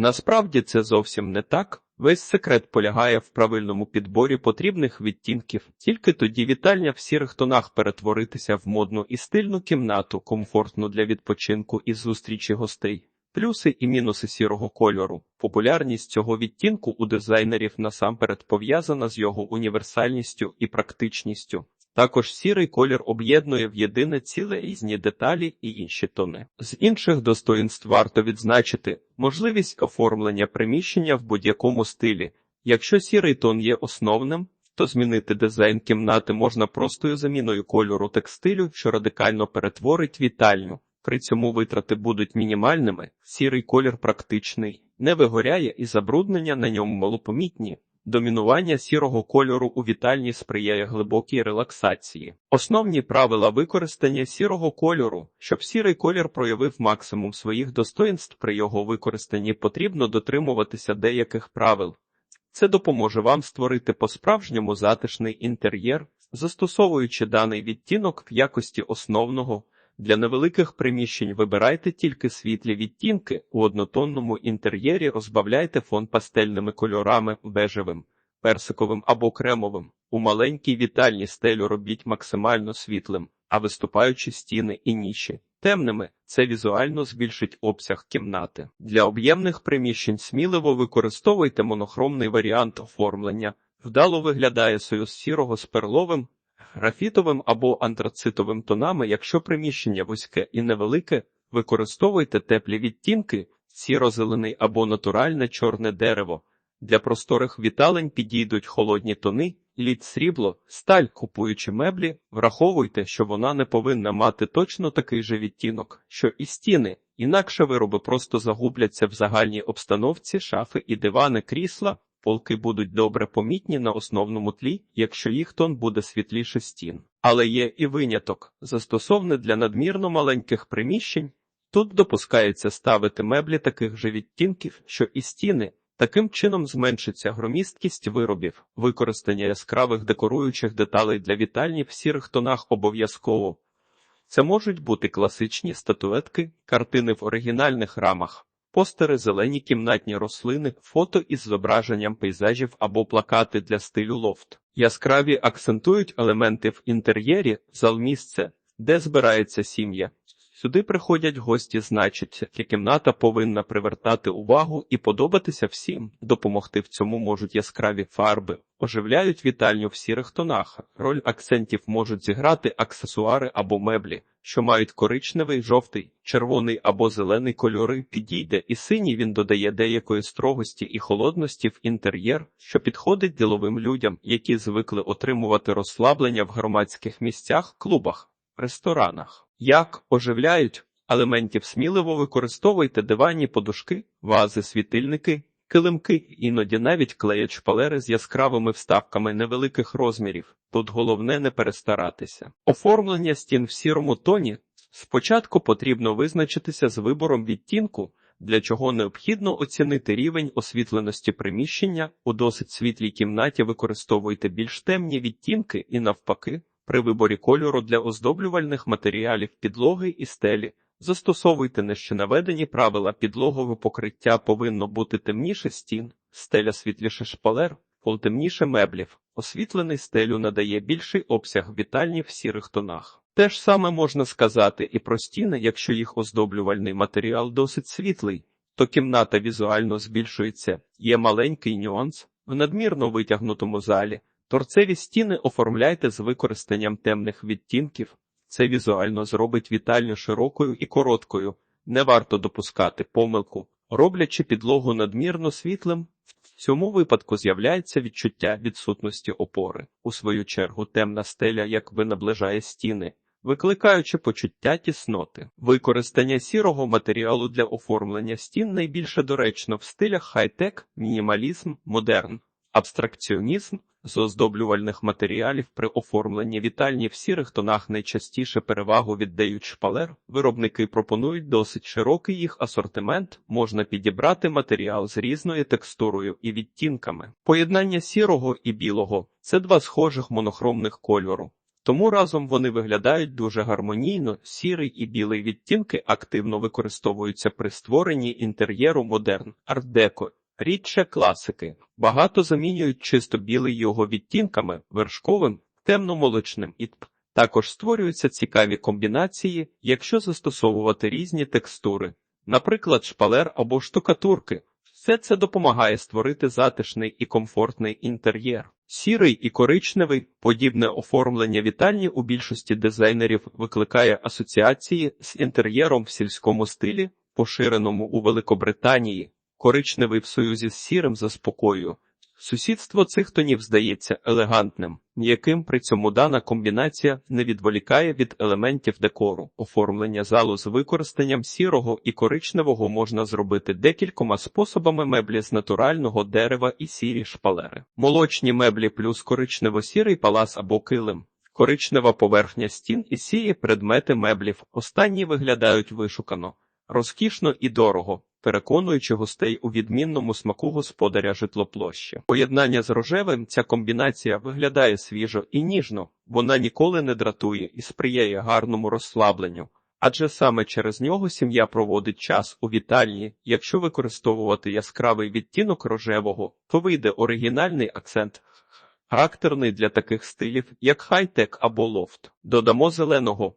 Насправді це зовсім не так. Весь секрет полягає в правильному підборі потрібних відтінків. Тільки тоді вітальня в сірих тонах перетворитися в модну і стильну кімнату, комфортну для відпочинку і зустрічі гостей. Плюси і мінуси сірого кольору. Популярність цього відтінку у дизайнерів насамперед пов'язана з його універсальністю і практичністю. Також сірий колір об'єднує в єдине ціле різні деталі і інші тони. З інших достоїнств варто відзначити можливість оформлення приміщення в будь-якому стилі. Якщо сірий тон є основним, то змінити дизайн кімнати можна простою заміною кольору текстилю, що радикально перетворить вітальню. При цьому витрати будуть мінімальними, сірий колір практичний, не вигоряє і забруднення на ньому малопомітні. Домінування сірого кольору у вітальні сприяє глибокій релаксації. Основні правила використання сірого кольору, щоб сірий колір проявив максимум своїх достоїнств при його використанні, потрібно дотримуватися деяких правил. Це допоможе вам створити по-справжньому затишний інтер'єр, застосовуючи даний відтінок в якості основного. Для невеликих приміщень вибирайте тільки світлі відтінки, у однотонному інтер'єрі розбавляйте фон пастельними кольорами бежевим, персиковим або кремовим. У маленькій вітальні стелю робіть максимально світлим, а виступаючі стіни і ніші. Темними це візуально збільшить обсяг кімнати. Для об'ємних приміщень сміливо використовуйте монохромний варіант оформлення. Вдало виглядає союз сірого з перловим, графітовим або антрацитовим тонами, якщо приміщення вузьке і невелике, використовуйте теплі відтінки, сіро-зелений або натуральне чорне дерево. Для просторих віталень підійдуть холодні тони, лід срібло, сталь, купуючи меблі, враховуйте, що вона не повинна мати точно такий же відтінок, що і стіни, інакше вироби просто загубляться в загальній обстановці, шафи і дивани крісла. Полки будуть добре помітні на основному тлі, якщо їх тон буде світліше стін. Але є і виняток, застосовний для надмірно маленьких приміщень. Тут допускається ставити меблі таких же відтінків, що і стіни. Таким чином зменшиться громісткість виробів, використання яскравих декоруючих деталей для вітальні в сірих тонах обов'язково. Це можуть бути класичні статуетки, картини в оригінальних рамах. Постери, зелені кімнатні рослини, фото із зображенням пейзажів або плакати для стилю лофт. Яскраві акцентують елементи в інтер'єрі, зал місце, де збирається сім'я. Сюди приходять гості, значить, кімната повинна привертати увагу і подобатися всім. Допомогти в цьому можуть яскраві фарби, оживляють вітальню в сірих тонах. Роль акцентів можуть зіграти аксесуари або меблі, що мають коричневий, жовтий, червоний або зелений кольори. Підійде і синій він додає деякої строгості і холодності в інтер'єр, що підходить діловим людям, які звикли отримувати розслаблення в громадських місцях, клубах, ресторанах. Як оживляють елементів сміливо використовуйте диванні подушки, вази, світильники, килимки, іноді навіть клеять шпалери з яскравими вставками невеликих розмірів. Тут головне не перестаратися. Оформлення стін в сірому тоні спочатку потрібно визначитися з вибором відтінку, для чого необхідно оцінити рівень освітленості приміщення. У досить світлій кімнаті використовуйте більш темні відтінки і навпаки. При виборі кольору для оздоблювальних матеріалів підлоги і стелі застосовуйте нижче наведені правила підлогове покриття повинно бути темніше стін, стеля світліше шпалер, пол темніше меблів. Освітлений стелю надає більший обсяг вітальні в сірих тонах. Те ж саме можна сказати і про стіни, якщо їх оздоблювальний матеріал досить світлий, то кімната візуально збільшується. Є маленький нюанс в надмірно витягнутому залі. Торцеві стіни оформляйте з використанням темних відтінків. Це візуально зробить вітальню широкою і короткою. Не варто допускати помилку, роблячи підлогу надмірно світлим. В цьому випадку з'являється відчуття відсутності опори. У свою чергу темна стеля якби наближає стіни, викликаючи почуття тісноти. Використання сірого матеріалу для оформлення стін найбільше доречно в стилях хай-тек, мінімалізм, модерн, абстракціонізм. З оздоблювальних матеріалів при оформленні вітальні в сірих тонах найчастіше перевагу віддають шпалер. Виробники пропонують досить широкий їх асортимент, можна підібрати матеріал з різною текстурою і відтінками. Поєднання сірого і білого це два схожих монохромних кольору. тому разом вони виглядають дуже гармонійно. Сірий і білий відтінки активно використовуються при створенні інтер'єру модерн, арт-деко, рідше класики. Багато замінюють чисто білий його відтінками, вершковим, темно-молочним і т. Також створюються цікаві комбінації, якщо застосовувати різні текстури, наприклад, шпалер або штукатурки. Все це допомагає створити затишний і комфортний інтер'єр. Сірий і коричневий, подібне оформлення вітальні у більшості дизайнерів викликає асоціації з інтер'єром в сільському стилі, поширеному у Великобританії. Коричневий в союзі з сірим заспокоює. Сусідство цих тонів здається елегантним, м'яким при цьому дана комбінація не відволікає від елементів декору. Оформлення залу з використанням сірого і коричневого можна зробити декількома способами меблі з натурального дерева і сірі шпалери. Молочні меблі плюс коричнево-сірий палас або килим. Коричнева поверхня стін і сірі предмети меблів. Останні виглядають вишукано, розкішно і дорого переконуючи гостей у відмінному смаку господаря житлоплощі. Поєднання з рожевим ця комбінація виглядає свіжо і ніжно, вона ніколи не дратує і сприяє гарному розслабленню. Адже саме через нього сім'я проводить час у вітальні. Якщо використовувати яскравий відтінок рожевого, то вийде оригінальний акцент, характерний для таких стилів, як хай-тек або лофт. Додамо зеленого.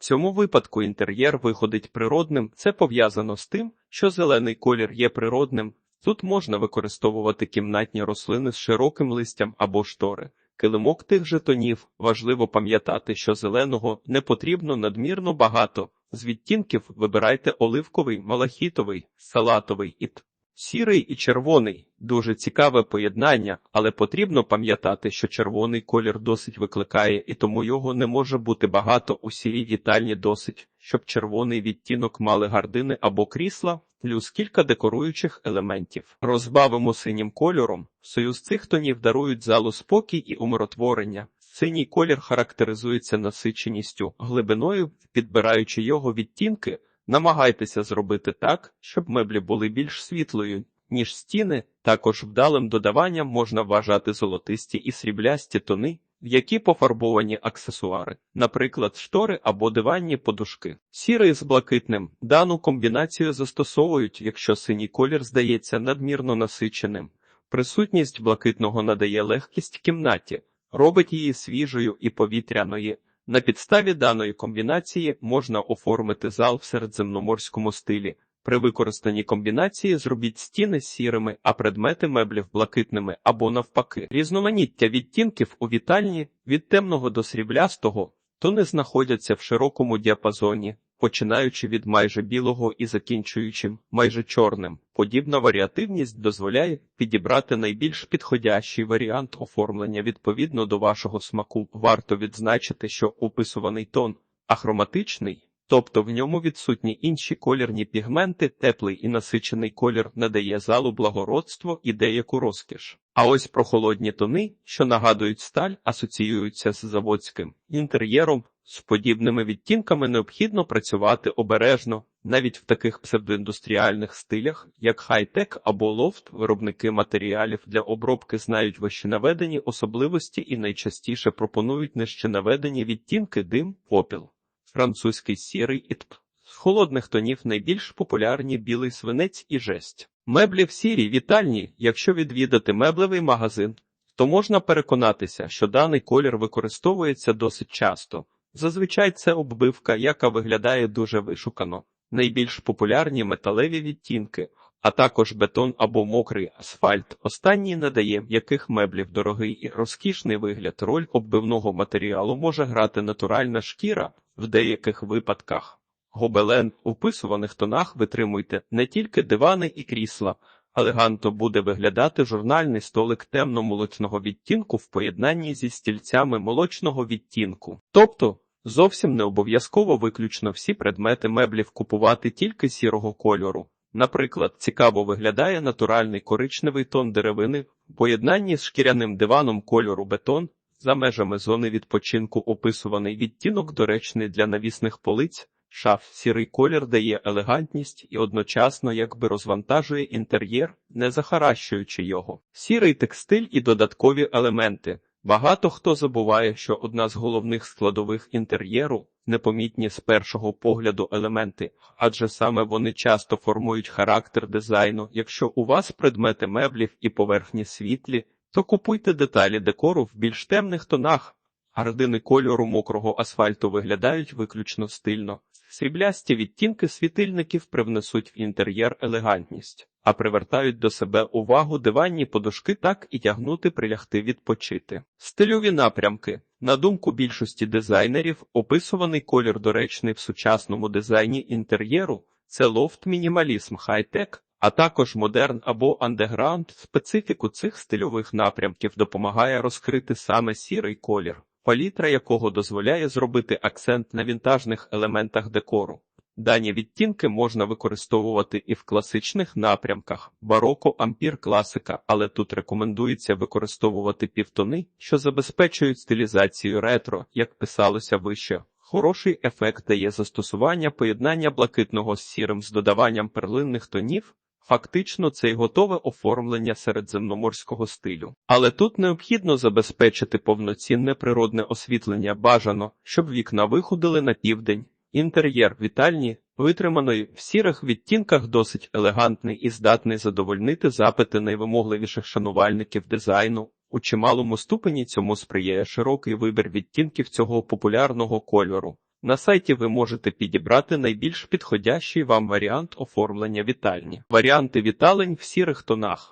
Цьому випадку інтер'єр виходить природним. Це пов'язано з тим, що зелений колір є природним. Тут можна використовувати кімнатні рослини з широким листям або штори. Килимок тих же тонів важливо пам'ятати, що зеленого не потрібно надмірно багато. З відтінків вибирайте оливковий, малахітовий, салатовий і т. Сірий і червоний дуже цікаве поєднання, але потрібно пам'ятати, що червоний колір досить викликає, і тому його не може бути багато у сірій вітальні досить, щоб червоний відтінок мали гардини або крісла, плюс кілька декоруючих елементів. Розбавимо синім кольором. Союз цих тонів дарують залу спокій і умиротворення. Синій колір характеризується насиченістю, глибиною, підбираючи його відтінки. Намагайтеся зробити так, щоб меблі були більш світлою, ніж стіни. Також вдалим додаванням можна вважати золотисті і сріблясті тони, в які пофарбовані аксесуари, наприклад, штори або диванні подушки. Сірий з блакитним дану комбінацію застосовують, якщо синій колір здається надмірно насиченим. Присутність блакитного надає легкість кімнаті, робить її свіжою і повітряною. На підставі даної комбінації можна оформити зал в середземноморському стилі. При використанні комбінації зробіть стіни сірими, а предмети меблів блакитними або навпаки. Різноманіття відтінків у вітальні від темного до сріблястого то не знаходяться в широкому діапазоні, починаючи від майже білого і закінчуючи майже чорним. Подібна варіативність дозволяє підібрати найбільш підходящий варіант оформлення відповідно до вашого смаку. Варто відзначити, що описуваний тон ахроматичний, тобто в ньому відсутні інші колірні пігменти, теплий і насичений колір надає залу благородство і деяку розкіш. А ось прохолодні тони, що нагадують сталь, асоціюються з заводським інтер'єром. З подібними відтінками необхідно працювати обережно, навіть в таких псевдоіндустріальних стилях, як хай-тек або лофт, виробники матеріалів для обробки знають вищенаведені особливості і найчастіше пропонують нижченаведені відтінки дим, попіл, французький сірий і тп. З холодних тонів найбільш популярні білий свинець і жесть. Меблі в сірій вітальні, якщо відвідати меблевий магазин, то можна переконатися, що даний колір використовується досить часто. Зазвичай це оббивка, яка виглядає дуже вишукано. Найбільш популярні металеві відтінки, а також бетон або мокрий асфальт. Останній надає м'яких меблів дорогий і розкішний вигляд. Роль оббивного матеріалу може грати натуральна шкіра в деяких випадках. Гобелен у писуваних тонах витримуйте не тільки дивани і крісла, елеганто буде виглядати журнальний столик темно-молочного відтінку в поєднанні зі стільцями молочного відтінку. Тобто зовсім не обов'язково виключно всі предмети меблів купувати тільки сірого кольору. Наприклад, цікаво виглядає натуральний коричневий тон деревини в поєднанні з шкіряним диваном кольору бетон. За межами зони відпочинку описуваний відтінок доречний для навісних полиць. Шаф сірий колір дає елегантність і одночасно якби розвантажує інтер'єр, не захаращуючи його. Сірий текстиль і додаткові елементи. Багато хто забуває, що одна з головних складових інтер'єру непомітні з першого погляду елементи, адже саме вони часто формують характер дизайну. Якщо у вас предмети меблів і поверхні світлі, то купуйте деталі декору в більш темних тонах. Гардини кольору мокрого асфальту виглядають виключно стильно. Сріблясті відтінки світильників привнесуть в інтер'єр елегантність, а привертають до себе увагу диванні подушки так і тягнути прилягти відпочити. Стильові напрямки. На думку більшості дизайнерів, описуваний колір доречний в сучасному дизайні інтер'єру це лофт мінімалізм хай-тек, а також модерн або андеграунд. Специфіку цих стильових напрямків допомагає розкрити саме сірий колір палітра якого дозволяє зробити акцент на вінтажних елементах декору. Дані відтінки можна використовувати і в класичних напрямках бароко, ампір, класика, але тут рекомендується використовувати півтони, що забезпечують стилізацію ретро, як писалося вище. Хороший ефект дає застосування поєднання блакитного з сірим з додаванням перлинних тонів. Фактично, це й готове оформлення середземноморського стилю. Але тут необхідно забезпечити повноцінне природне освітлення бажано, щоб вікна виходили на південь. Інтер'єр вітальні, витриманої в сірих відтінках досить елегантний і здатний задовольнити запити найвимогливіших шанувальників дизайну. У чималому ступені цьому сприяє широкий вибір відтінків цього популярного кольору. На сайті ви можете підібрати найбільш підходящий вам варіант оформлення вітальні. Варіанти віталень в сірих тонах.